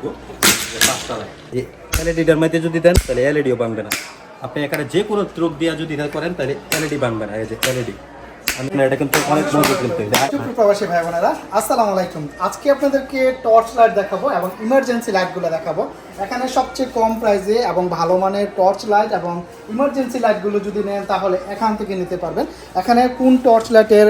দিব। যে পাঁচটা লাইট এলইডিটার মধ্যে যদি দেন তাহলে এলইডিও ভাঙবে না। আপনি এখানে যে কোনো ত্রুক দিয়া যদি করেন তাহলে এলইডি ভাঙবে না এই যে এলইডি। আমি এটা কিন্তু অনেক মজবুত কিন্তু প্রবাসী ভাই বোনেরা আসসালামু আলাইকুম। আজকে আপনাদেরকে টর্চ লাইট দেখাবো এবং ইমার্জেন্সি লাইটগুলো দেখাবো। এখানে সবচেয়ে কম প্রাইসে এবং ভালো মানের টর্চ লাইট এবং ইমার্জেন্সি লাইটগুলো যদি নেন, তাহলে এখান থেকে নিতে পারবেন। এখানে কোন টর্চ লাইটের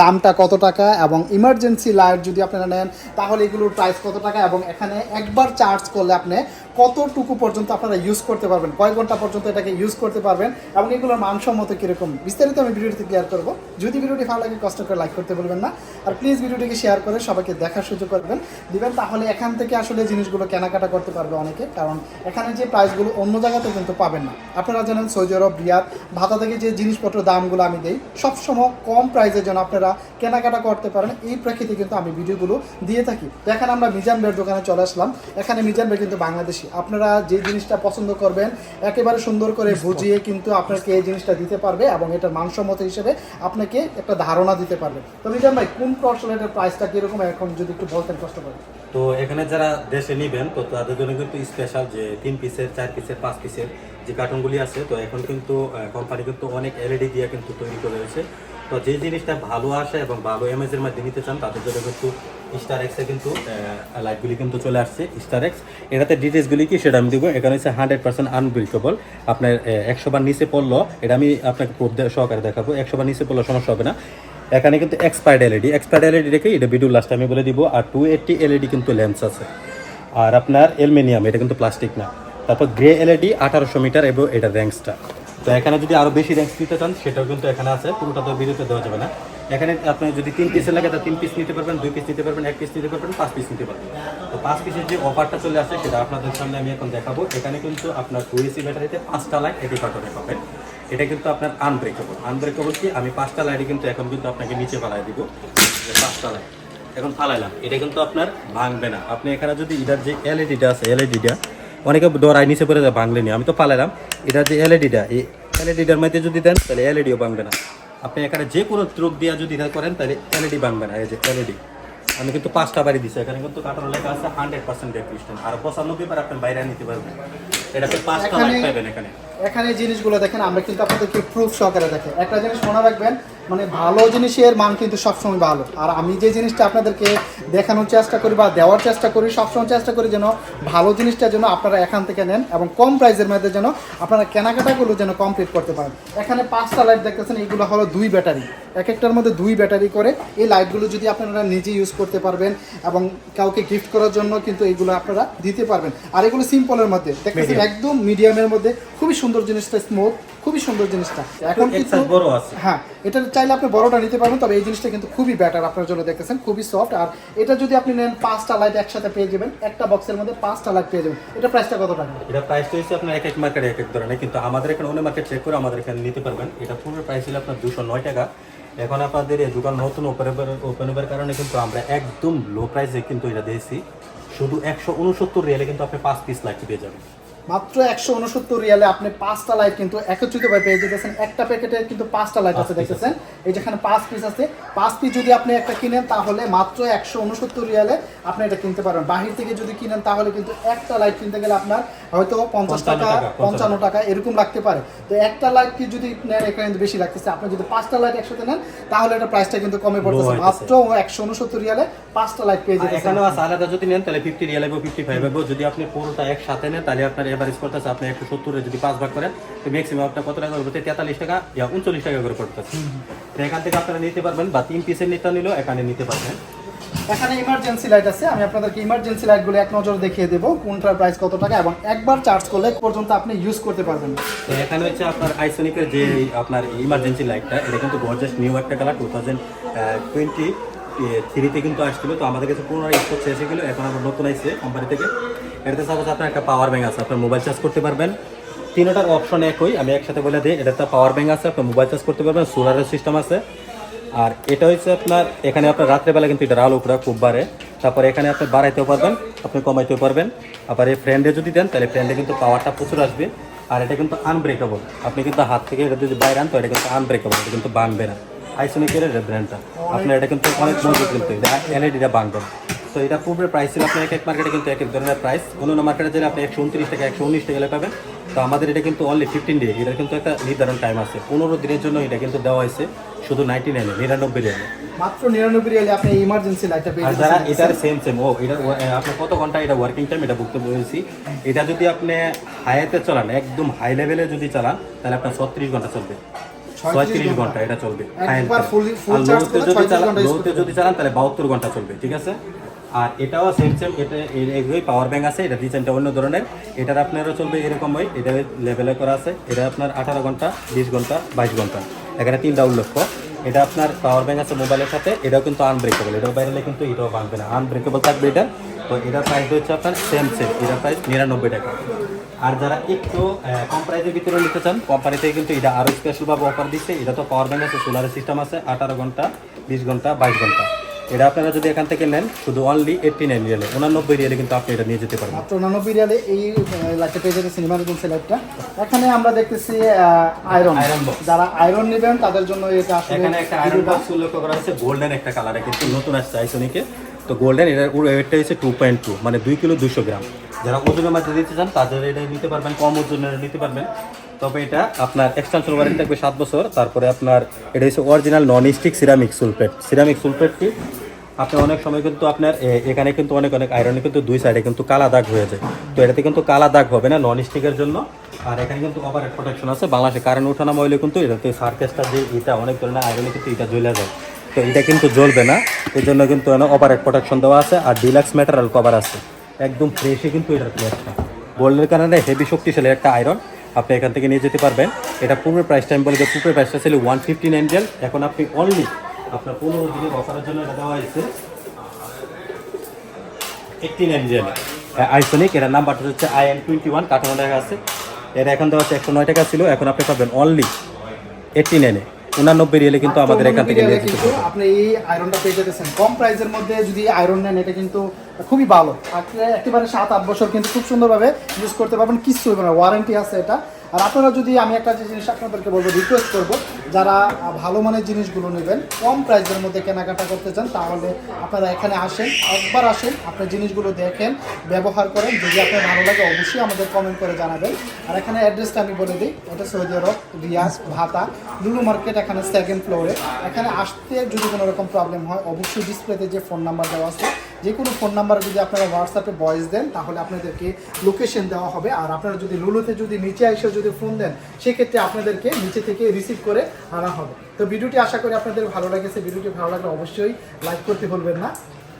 দামটা কত টাকা এবং ইমার্জেন্সি লাইট যদি আপনারা নেন, তাহলে এগুলোর প্রাইস কত টাকা এবং এখানে একবার চার্জ করলে আপনি কতটুকু পর্যন্ত আপনারা ইউজ করতে পারবেন? কয় ঘণ্টা পর্যন্ত এটাকে ইউজ করতে পারবেন এবং এগুলোর মানসম্মত কীরকম? বিস্তারিত আমি ভিডিওটিতে ক্লিয়ার করব। যদি ভিডিওটি ভালো লাগে, কষ্ট করে লাইক করতে বলবেন না। আর প্লিজ ভিডিওটিকে শেয়ার করে সবাইকে দেখার সুযোগ করবেন দিবেন, তাহলে এখান থেকে আসলে জিনিসগুলো কেনাকাটা করতে পারবে অনেকে কারণ এখানে যে প্রাইসগুলো অন্য জায়গাতে কিন্তু পাবেন না। আপনারা জানেন সৌদি আরব রিয়াদ ভাতা থেকে যে জিনিসপত্র দামগুলো আমি দিই সবসময় কম প্রাইসের জন্য আপনারা কেনাকাটা করতে পারেন। এই প্রেক্ষিতে কিন্তু আমি ভিডিওগুলো দিয়ে থাকি। তো এখানে আমরা মিজান বের দোকানে চলে আসলাম। এখানে মিজান বের কিন্তু বাংলাদেশি। আপনারা যে জিনিসটা পছন্দ করবেন একেবারে সুন্দর করে বুঝিয়ে কিন্তু আপনাকে এই জিনিসটা দিতে পারবে এবং এটার মানসম্মত হিসেবে আপনাকে একটা ধারণা দিতে পারবে। তো মিজান ভাই কোন টর্চলাইটের প্রাইসটা কীরকম? এখন যদি একটু বলতেন কষ্ট করে। তো এখানে যারা দেশে নিবেন, তো তাদের জন্য কিন্তু স্পেশাল যে তিন পিসের চার পিসের পাঁচ পিসের যে কার্টুনগুলি আছে, তো এখন কিন্তু কোম্পানি কিন্তু অনেক এলইডি দিয়ে কিন্তু তৈরি করে রয়েছে। তো যে জিনিসটা ভালো আসে এবং ভালো এমএজের মধ্যে নিতে চান, তাদের জন্য কিন্তু স্টার এক্সে কিন্তু লাইটগুলি কিন্তু চলে আসছে স্টার এক্স এটাতে ডিটেলসগুলি কি সেটা আমি দিব। এখানে হচ্ছে হান্ড্রেড পার্সেন্ট আনব্রেকেবল আপনার একশো বার নিচে পড়ল, এটা আমি আপনাকে প্রুফ সহকারে দেখাবো। একশো বার নিচে পড়ল সমস্যা হবে না। এখানে কিন্তু এক্সপায়ার্ড এলইডি এক্সপায়ার্ড এলইডি রেখে এটা ভিডিও লাস্ট আমি বলে দিব। আর টু এইটটি এলইডি কিন্তু লেন্স আছে। আর আপনার অ্যালুমিনিয়াম এটা কিন্তু প্লাস্টিক না। তারপর গ্রে এলইডি আঠারোশো মিটার এবং এটা র্যাঙ্কসটা তো এখানে যদি আরও বেশি র্যাঙ্কস দিতে চান, সেটাও কিন্তু এখানে আছে। পুরোটা তো ভিডিওতে দেওয়া যাবে না। এখানে আপনি যদি তিন পিসের লাগে, তা তিন পিস নিতে পারবেন, দুই পিস নিতে পারবেন, এক পিস নিতে পারবেন, পাঁচ পিস নিতে পারবেন। তো পাঁচ পিসের যে অফারটা চলে আসে, সেটা আপনাদের সামনে আমি এখন দেখাবো। এখানে কিন্তু আপনার টু এসি ব্যাটারিতে পাঁচটা লাইট এটি কাটরে পাবেন এটা কিন্তু আপনার আনব্রেকেবল আনব্রেকেবল কি? আমি পাঁচটা লাইটই কিন্তু এখন কিন্তু আপনাকে নিচে পালাই দিব। পাঁচটা লাইট এখন ফালাইলাম। এটা কিন্তু আপনার ভাঙবে না। আপনি এখানে যদি এটার যে এলইডিটা আছে এলইডিটা অনেকে ডরাই নিচে পড়ে যায় ভাঙলেনি আমি তো ফালাইলাম এটা যে এলইডিটা এই এলইডিটার মধ্যে যদি দেন তাহলে এলইডিও ভাঙবে না। আপনি এখানে যে কোনো ত্রুক দিয়ে যদি করেন তাহলে এলইডি ভাঙবে না এই যে এলইডি আমি কিন্তু পাঁচটা বাড়ি দিচ্ছি এখানে কিন্তু কাটার লেখা আছে হান্ড্রেড পার্সেন্ট ডেপ্রিস্টেন্ট আর পঁচানব্বই বার আপনি বাইরে নিতে পারবেন। এটাতে পাঁচটা এখানে- লাইট পাবেন এখানে। এখানে জিনিসগুলো দেখেন আমরা কিন্তু আপনাদেরকে প্রুফ সহকারে দেখেন একটা জিনিস মনে রাখবেন মানে ভালো জিনিসের মান কিন্তু সবসময় ভালো। আর আমি যে জিনিসটা আপনাদেরকে দেখানোর চেষ্টা করি বা দেওয়ার চেষ্টা করি সবসময় চেষ্টা করি যেন ভালো জিনিসটা যেন আপনারা এখান থেকে নেন এবং কম প্রাইসের মধ্যে যেন আপনারা কেনাকাটাগুলো যেন কমপ্লিট করতে পারেন। এখানে পাঁচটা লাইট দেখতেছেন এইগুলো হলো দুই ব্যাটারি এক একটার মধ্যে দুই ব্যাটারি করে এই লাইটগুলো যদি আপনারা নিজে ইউজ করতে পারবেন এবং কাউকে গিফট করার জন্য কিন্তু এইগুলো আপনারা দিতে পারবেন। আর এগুলো সিম্পলের মধ্যে দেখতেছেন একদম মিডিয়ামের মধ্যে। খুবই সুন্দর জিনিসটা স্মুথ খুবই সুন্দর জিনিসটা। এখন কিন্তু বড় আছে। হ্যাঁ এটা চাইলে আপনি বড়টা নিতে পারবেন তবে এই জিনিসটা কিন্তু খুবই ব্যাটার আপনার জন্য দেখতেছেন খুবই সফট আর এটা যদি আপনি নেন পাঁচটা লাইট একসাথে পেয়ে যাবেন একটা বক্সের মধ্যে পাঁচটা লাইট পেয়ে যাবেন। এটা প্রাইসটা কত টাকা? এটা প্রাইস হচ্ছে আপনার এক এক মার্কেটে এক এক ধরনের কিন্তু আমাদের এখানে অন্য মার্কেট চেক করে আমাদের এখানে নিতে পারবেন। এটা পুরো প্রাইস ছিল আপনার দুশো নয় টাকা। এখন আপনাদের এই দোকান নতুন ওপেন ওপেন হবার কারণে কিন্তু আমরা একদম লো প্রাইসে কিন্তু এটা দিয়েছি। শুধু একশো উনসত্তর রিয়ালে কিন্তু আপনি পাঁচ পিস লাইট পেয়ে যাবেন। মাত্র একশো উনসত্তর রিয়ালে আপনি পাঁচটা লাইট কিন্তু একত্রিত ভাবে পেয়ে যেতেছেন। একটা প্যাকেটে কিন্তু পাঁচটা লাইট আছে দেখতেছেন? এই যেখানে পাঁচ পিস আছে। পাঁচ পিস যদি আপনি একটা কিনেন তাহলে মাত্র একশো উনসত্তর রিয়ালে আপনি এটা কিনতে পারবেন। বাহির থেকে যদি কিনেন তাহলে কিন্তু একটা লাইট কিনতে গেলে আপনার হয়তো পঞ্চাশ টাকা পঞ্চান্ন টাকা এরকম লাগতে পারে। তো একটা লাইট কি যদি নেন এখানে কিন্তু বেশি লাগতেছে আপনি যদি পাঁচটা লাইট একসাথে নেন তাহলে এটা প্রাইসটা কিন্তু কমে পড়তেছে। মাত্র একশো উনসত্তর রিয়ালে পাঁচটা লাইট পেয়ে আর যেতেছেন এখানেও আলাদা যদি নেন তাহলে ফিফটি রিয়াল ফিফটি ফাইভ যদি আপনি পুরোটা একসাথে নেন তাহলে আপনার এভারেজ করতেছে আপনি একশো সত্তরে যদি পাঁচ ভাগ করেন তো ম্যাক্সিমাম আপনার কত টাকা করবে তেতাল্লিশ টাকা ইয়া উনচল্লিশ টাকা করে পড়তেছে। তো এখান থেকে আপনারা নিতে পারবেন বা তিন পিসের নিতে নিলেও এখানে নিতে পারবেন। এখানে ইমার্জেন্সি লাইট আছে আমি আপনাদেরকে ইমার্জেন্সি লাইটগুলো এক নজর দেখিয়ে দেবো কোনটার প্রাইস কত টাকা এবং একবার চার্জ করলে পর্যন্ত আপনি ইউজ করতে পারবেন। এখানে হচ্ছে আপনার আইসোনিকের যে আপনার ইমার্জেন্সি লাইটটা এটা কিন্তু গর্জাস নিউ একটা কালার টু থাউজেন্ড টোয়েন্টি থ্রিতে কিন্তু আসছিল তো আমাদের কাছে পুনরায় স্টক শেষ হয়ে গেলো এখন আবার নতুন আসছে কোম্পানি থেকে। এটাতে সাপোজ আপনার একটা পাওয়ার ব্যাঙ্ক আছে, আপনার মোবাইল চার্জ করতে পারবেন। তিনটার অপশন একই, আমি একসাথে বলে দিই, এটাতে পাওয়ার ব্যাঙ্ক আছে, আপনার মোবাইল চার্জ করতে পারবেন সোলারের সিস্টেম আছে। আর এটা হচ্ছে আপনার, এখানে আপনার রাত্রেবেলা কিন্তু এটা আলো পুরা খুব বাড়ে। তারপরে এখানে আপনি বাড়াইতেও পারবেন, আপনি কমাইতেও পারবেন। আবার এই ফ্রেন্ডে যদি দেন, তাহলে ফ্রেন্ডে কিন্তু পাওয়ারটা প্রচুর আসবে। আর এটা কিন্তু আনব্রেকেবল আপনি কিন্তু হাত থেকে এটা যদি বাইরে আন তো এটা কিন্তু আনব্রেকেবল এটা কিন্তু ভাঙবে না। আইসোনিকের ব্র্যান্ডটা আপনার এটা কিন্তু অনেক মজবুত কিন্তু এলইডিটা ভাঙবে না। তো এটা পূর্বের প্রাইস ছিল আপনার এক এক মার্কেটে কিন্তু এক এক ধরনের প্রাইস অন্য মার্কেটে গেলে আপনি একশো উনত্রিশ টাকা একশো উনিশ টাকা পাবেন। তো আমাদের এটা কিন্তু অনলি ফিফটিন ডে এটা কিন্তু একটা নির্ধারণ টাইম আছে। পনেরো দিনের জন্য এটা কিন্তু দেওয়া হয়েছে। শুধু নাইনটি নাইনে নিরানব্বই রিয়ালে মাত্র নিরানব্বই রিয়ালে আপনি ইমার্জেন্সি লাইটটা পেয়ে আর যারা এটার সেম সেম ও এটা আপনার কত ঘণ্টা এটা ওয়ার্কিং টাইম এটা বুঝতে বলেছি এটা যদি আপনি হাইতে চালান একদম হাই লেভেলে যদি চালান তাহলে আপনার ছত্রিশ ঘণ্টা চলবে। 36 ছয়ত্রিশ ঘণ্টা। এটা চলবে। একবার আর লোতে যদি চালান লোতে যদি চালান তাহলে বাহাত্তর ঘণ্টা চলবে ঠিক আছে? আর এটাও সেম সেম এটা পাওয়ার ব্যাঙ্ক আছে, এটা ডিজাইনটা অন্য ধরনের। এটার আপনারও চলবে এরকম ওই এটা লেভেলে করা আছে। এটা আপনার আঠারো ঘণ্টা, বিশ ঘণ্টা, বাইশ ঘণ্টা। এখানে তিনটা উল্লেখ্য এটা আপনার পাওয়ার ব্যাঙ্ক আছে মোবাইলের সাথে, এটাও কিন্তু আনব্রেকেবল এটাও বাইরে কিন্তু এটাও ভাঙবে না। আনব্রেকেবল থাকবে এটা। তো এটার প্রাইস হচ্ছে আপনার সেম সেম এটার প্রাইস নিরানব্বই টাকা। আর যারা একটু কম প্রাইসের ভিতরে নিতে চান কোম্পানি থেকে কিন্তু এটা আরও স্পেশালভাবে অফার দিচ্ছে। এটা তো পাওয়ার ব্যাঙ্ক আছে সোলার সিস্টেম আছে, আঠারো ঘণ্টা, বিশ ঘণ্টা, বাইশ ঘণ্টা। এটা আপনারা যদি এখান থেকে নেন শুধু অনলি এইটটি নাইন রিয়ালে উনানব্বই রিয়ালে কিন্তু আপনি এটা নিয়ে যেতে পারবেন। মাত্র উনানব্বই রিয়ালে এই লাইটটা পেয়ে যাচ্ছেন ইমার্জেন্সি লাইটটা এখানে আমরা দেখতেছি আয়রন box। যারা আয়রন নেবেন তাদের জন্য এটা আসলে এখানে একটা আয়রন বক্স উল্লেখ করা হচ্ছে গোল্ডেন একটা কালারে কিন্তু নতুন আসছে আইসনিকে। তো গোল্ডেন এটার ওয়েটটা হচ্ছে টু পয়েন্ট টু মানে দুই কিলো দুশো গ্রাম। যারা ওজনের মাঝে দিতে চান তাদের এটা নিতে পারবেন কম ওজনের নিতে পারবেন। তবে এটা আপনার এক্সটেনশন ওয়ারেন্টি থাকবে সাত বছর, তারপরে আপনার এটা হচ্ছে অরিজিনাল নন স্টিক সিরামিক সুলপেট সিরামিক সুলপেটটি আপনি অনেক সময় কিন্তু আপনার এখানে কিন্তু অনেক অনেক আয়রনে কিন্তু দুই সাইডে কিন্তু কালা দাগ হয়ে যায়। তো এটাতে কিন্তু কালা দাগ হবে না নন স্টিকের জন্য। আর এখানে কিন্তু ওভার প্রোটেকশন আছে। বাংলাদেশে কারেন্ট ওঠানামা হইলে কিন্তু এটাতে সার্কেসটা যে এটা অনেক ধরনের আয়রনে কিন্তু এটা জ্বলে যায়। তো এটা কিন্তু জ্বলবে না। এর জন্য কিন্তু ওভার প্রোটেকশন দেওয়া আছে আর ডিলাক্স ম্যাটেরিয়াল কভার আছে। একদম ফ্রেশই কিন্তু এটার প্লেসটা গোল্ডের কারণে হেভি শক্তিশালী একটা আয়রন আপনি এখান থেকে নিয়ে যেতে পারবেন। এটা পূর্বের প্রাইসটা আমি বলে যে পূর্বের প্রাইসটা ছিল ওয়ান ফিফটি নাইন এখন আপনি অনলি আপনার পনেরো দিনের অফারের জন্য এটা দেওয়া হয়েছে। এইটটি নাইন জেন আইসনিক, এটার নাম্বারটা হচ্ছে আই এন টোয়েন্টি ওয়ান কাঠামো টাকা আছে। এটা এখন দেওয়া হচ্ছে একশো নয় টাকা ছিল। এখন আপনি পাবেন অনলি এইটটি নাইনে উনানব্বই রিয়েলে কিন্তু আমাদের এখান থেকে নিয়ে যেতে আপনি এই আয়রনটা পেয়ে যেতেছেন কম প্রাইসের মধ্যে যদি আয়রন নেন এটা কিন্তু খুবই ভালো। একেবারে সাত আট বছর কিন্তু খুব সুন্দরভাবে ইউজ করতে পারবেন। কিছু হবে না। ওয়ারেন্টি আছে এটা। আর আপনারা যদি আমি একটা যে জিনিস আপনাদেরকে বলব রিকোয়েস্ট করব, যারা ভালো মানের জিনিসগুলো নেবেন, কম প্রাইসের মধ্যে কেনাকাটা করতে চান, তাহলে আপনারা এখানে আসেন, একবার আসেন, আপনার জিনিসগুলো দেখেন, ব্যবহার করেন, যদি আপনার ভালো লাগে, অবশ্যই আমাদের কমেন্ট করে জানাবেন। আর এখানে অ্যাড্রেসটা আমি বলে দিই, এটা সৌদি আরব, রিয়াজ, ভাতা, লুলু মার্কেট এখানে সেকেন্ড ফ্লোরে এখানে আসতে যদি কোনো রকম প্রবলেম হয়, অবশ্যই ডিসপ্লেতে যে ফোন নাম্বার দেওয়া আছে যে কোনো ফোন নাম্বার যদি আপনারা হোয়াটসঅ্যাপে ভয়েস দেন, তাহলে আপনাদেরকে লোকেশন দেওয়া হবে। আর আপনারা যদি লুলুতে যদি নিচে এসে যদি ফোন দেন, সেক্ষেত্রে আপনাদেরকে নিচে থেকে রিসিভ করে আনা হবে। তো ভিডিওটি আশা করি আপনাদের ভালো লাগেছে। ভিডিওটি ভালো লাগলে অবশ্যই লাইক করতে ভুলবেন না।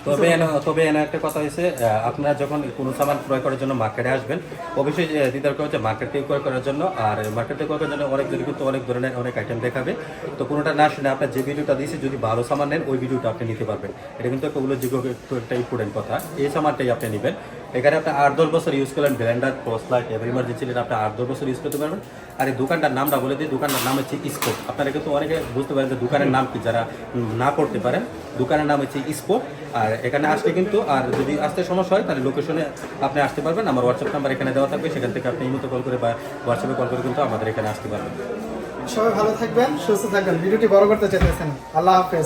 তবে তবে এনে একটা কথা হয়েছে আপনারা যখন কোনো সামান ক্রয় করার জন্য মার্কেটে আসবেন, অবশ্যই করা হচ্ছে মার্কেট থেকে ক্রয় করার জন্য, আর মার্কেট থেকে ক্রয় করার জন্য অনেক কিন্তু অনেক ধরনের, অনেক আইটেম দেখাবে। তো কোনোটা না শুনে আপনার যে ভিডিওটা দিয়েছে, যদি ভালো সামান নেন, ওই ভিডিওটা আপনি নিতে পারবেন। এটা কিন্তু একটা উল্লেখযোগ্য একটা ইম্পর্টেন্ট কথা। এই সামানটাই আপনি নেবেন। এখানে আপনি আট দশ বছর ইউজ করলেন ব্লেন্ডার ক্রস লাইট এবার ইমার্জেন্সি আপনি আট দশ বছর ইউজ করতে পারবেন। আর এই দোকানটার নামটা বলে দিই, দোকানটার নাম হচ্ছে স্পোর্ট আপনারা কিন্তু অনেকে বুঝতে পারেন যে দোকানের নাম কি, যারা না পড়তে পারেন, দোকানের নাম হচ্ছে স্পোর্ট আর এখানে আসলে কিন্তু, আর যদি আসতে সমস্যা হয়, তাহলে লোকেশনে আপনি আসতে পারবেন। আমার হোয়াটসঅ্যাপ নাম্বার এখানে দেওয়া থাকবে, সেখান থেকে আপনি ইমোতে কল করে বা হোয়াটসঅ্যাপে কল করে কিন্তু আমাদের এখানে আসতে পারবেন। সবাই ভালো থাকবেন, সুস্থ থাকবেন। ভিডিওটি বড় করতে চাইতেছেন আল্লাহ হাফেজ।